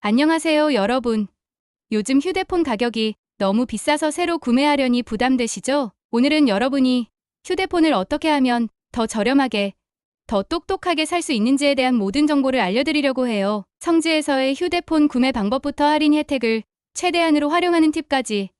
안녕하세요, 여러분. 요즘 휴대폰 가격이 너무 비싸서 새로 구매하려니 부담되시죠? 오늘은 여러분이 휴대폰을 어떻게 하면 더 저렴하게, 더 똑똑하게 살 수 있는지에 대한 모든 정보를 알려드리려고 해요. 성지에서의 휴대폰 구매 방법부터 할인 혜택을 최대한으로 활용하는 팁까지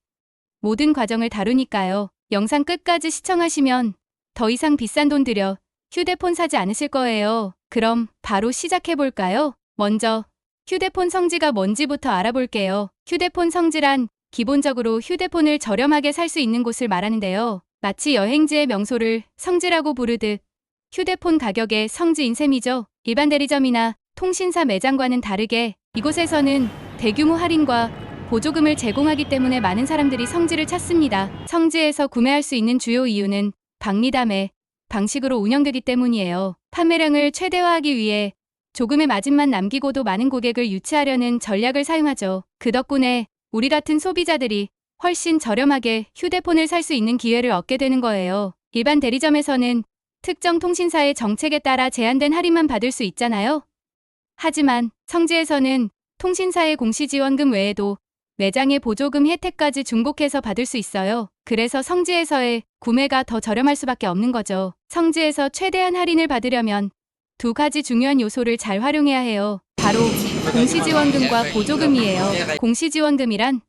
모든 과정을 다루니까요. 영상 끝까지 시청하시면 더 이상 비싼 돈 들여 휴대폰 사지 않으실 거예요. 그럼 바로 시작해볼까요? 먼저 휴대폰 성지가 뭔지부터 알아볼게요. 휴대폰 성지란 기본적으로 휴대폰을 저렴하게 살 수 있는 곳을 말하는데요. 마치 여행지의 명소를 성지라고 부르듯 휴대폰 가격의 성지인 셈이죠. 일반 대리점이나 통신사 매장과는 다르게 이곳에서는 대규모 할인과 보조금을 제공하기 때문에 많은 사람들이 성지를 찾습니다. 성지에서 구매할 수 있는 주요 이유는 박리담의 방식으로 운영되기 때문이에요. 판매량을 최대화하기 위해 조금의 마진만 남기고도 많은 고객을 유치하려는 전략을 사용하죠. 그 덕분에 우리 같은 소비자들이 훨씬 저렴하게 휴대폰을 살 수 있는 기회를 얻게 되는 거예요. 일반 대리점에서는 특정 통신사의 정책에 따라 제한된 할인만 받을 수 있잖아요. 하지만 성지에서는 통신사의 공시지원금 외에도 매장의 보조금 혜택까지 중복해서 받을 수 있어요. 그래서 성지에서의 구매가 더 저렴할 수밖에 없는 거죠. 성지에서 최대한 할인을 받으려면 두 가지 중요한 요소를 잘 활용해야 해요. 바로 공시지원금과 보조금이에요. 공시지원금이란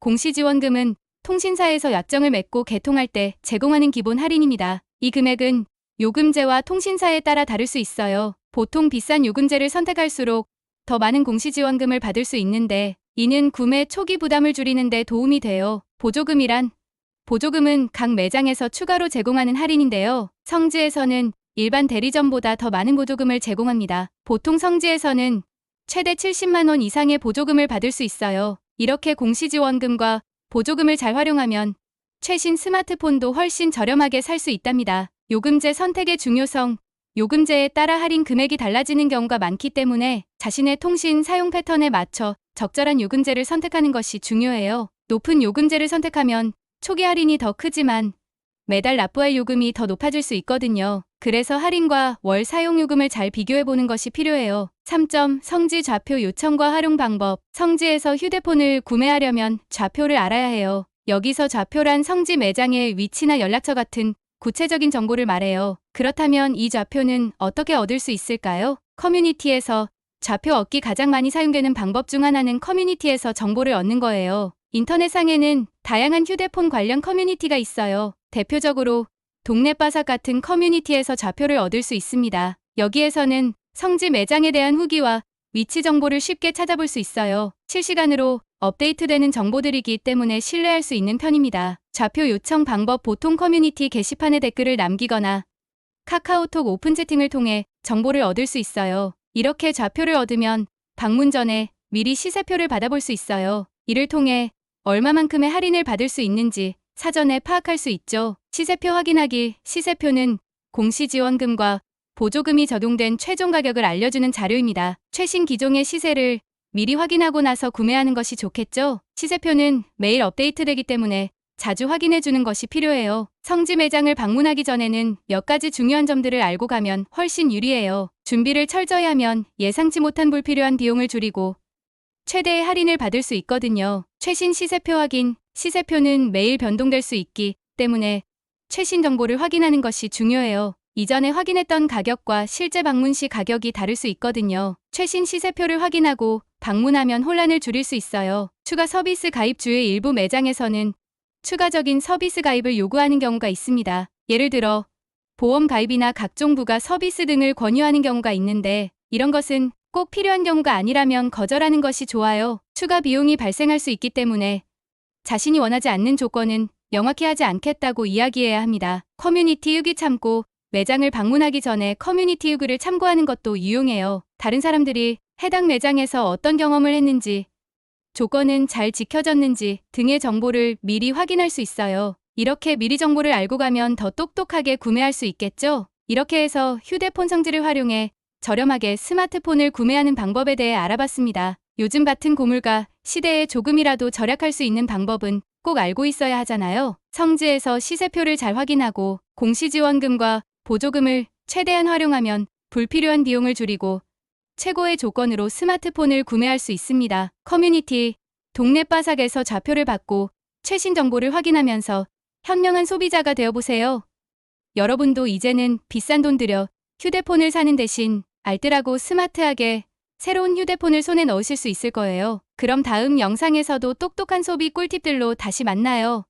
공시지원금은 통신사에서 약정을 맺고 개통할 때 제공하는 기본 할인입니다. 이 금액은 요금제와 통신사에 따라 다를 수 있어요. 보통 비싼 요금제를 선택할수록 더 많은 공시지원금을 받을 수 있는데 이는 구매 초기 부담을 줄이는 데 도움이 돼요. 보조금이란 보조금은 각 매장에서 추가로 제공하는 할인인데요. 성지에서는 일반 대리점보다 더 많은 보조금을 제공합니다. 보통 성지에서는 최대 70만 원 이상의 보조금을 받을 수 있어요. 이렇게 공시지원금과 보조금을 잘 활용하면 최신 스마트폰도 훨씬 저렴하게 살 수 있답니다. 요금제 선택의 중요성 요금제에 따라 할인 금액이 달라지는 경우가 많기 때문에 자신의 통신 사용 패턴에 맞춰 적절한 요금제를 선택하는 것이 중요해요. 높은 요금제를 선택하면 초기 할인이 더 크지만 매달 납부할 요금이 더 높아질 수 있거든요. 그래서 할인과 월 사용 요금을 잘 비교해 보는 것이 필요해요. 3점 성지 좌표 요청과 활용 방법 성지에서 휴대폰을 구매하려면 좌표를 알아야 해요. 여기서 좌표란 성지 매장의 위치나 연락처 같은 구체적인 정보를 말해요. 그렇다면 이 좌표는 어떻게 얻을 수 있을까요? 커뮤니티에서 좌표 얻기 가장 많이 사용되는 방법 중 하나는 커뮤니티에서 정보를 얻는 거예요. 인터넷상에는 다양한 휴대폰 관련 커뮤니티가 있어요. 대표적으로 동네 바삭 같은 커뮤니티에서 좌표를 얻을 수 있습니다. 여기에서는 성지 매장에 대한 후기와 위치 정보를 쉽게 찾아볼 수 있어요. 실시간으로 업데이트되는 정보들이기 때문에 신뢰할 수 있는 편입니다. 좌표 요청 방법 보통 커뮤니티 게시판에 댓글을 남기거나 카카오톡 오픈 채팅을 통해 정보를 얻을 수 있어요. 이렇게 좌표를 얻으면 방문 전에 미리 시세표를 받아볼 수 있어요. 이를 통해 얼마만큼의 할인을 받을 수 있는지 사전에 파악할 수 있죠. 시세표 확인하기 시세표는 공시지원금과 보조금이 적용된 최종 가격을 알려주는 자료입니다. 최신 기종의 시세를 미리 확인하고 나서 구매하는 것이 좋겠죠? 시세표는 매일 업데이트되기 때문에 자주 확인해 주는 것이 필요해요. 성지 매장을 방문하기 전에는 몇 가지 중요한 점들을 알고 가면 훨씬 유리해요. 준비를 철저히 하면 예상치 못한 불필요한 비용을 줄이고 최대의 할인을 받을 수 있거든요. 최신 시세표 확인, 시세표는 매일 변동될 수 있기 때문에 최신 정보를 확인하는 것이 중요해요. 이전에 확인했던 가격과 실제 방문 시 가격이 다를 수 있거든요. 최신 시세표를 확인하고 방문하면 혼란을 줄일 수 있어요. 추가 서비스 가입 주의 일부 매장에서는 추가적인 서비스 가입을 요구하는 경우가 있습니다. 예를 들어 보험 가입이나 각종 부가 서비스 등을 권유하는 경우가 있는데 이런 것은 꼭 필요한 경우가 아니라면 거절하는 것이 좋아요. 추가 비용이 발생할 수 있기 때문에 자신이 원하지 않는 조건은 명확히 하지 않겠다고 이야기해야 합니다. 커뮤니티 후기 참고 매장을 방문하기 전에 커뮤니티 후기를 참고하는 것도 유용해요. 다른 사람들이 해당 매장에서 어떤 경험을 했는지, 조건은 잘 지켜졌는지 등의 정보를 미리 확인할 수 있어요. 이렇게 미리 정보를 알고 가면 더 똑똑하게 구매할 수 있겠죠? 이렇게 해서 휴대폰 성질을 활용해 저렴하게 스마트폰을 구매하는 방법에 대해 알아봤습니다. 요즘 같은 고물가 시대에 조금이라도 절약할 수 있는 방법은 꼭 알고 있어야 하잖아요. 성지에서 시세표를 잘 확인하고 공시지원금과 보조금을 최대한 활용하면 불필요한 비용을 줄이고 최고의 조건으로 스마트폰을 구매할 수 있습니다. 커뮤니티, 동네 바삭에서 좌표를 받고 최신 정보를 확인하면서 현명한 소비자가 되어보세요. 여러분도 이제는 비싼 돈 들여 휴대폰을 사는 대신 알뜰하고 스마트하게 새로운 휴대폰을 손에 넣으실 수 있을 거예요. 그럼 다음 영상에서도 똑똑한 소비 꿀팁들로 다시 만나요.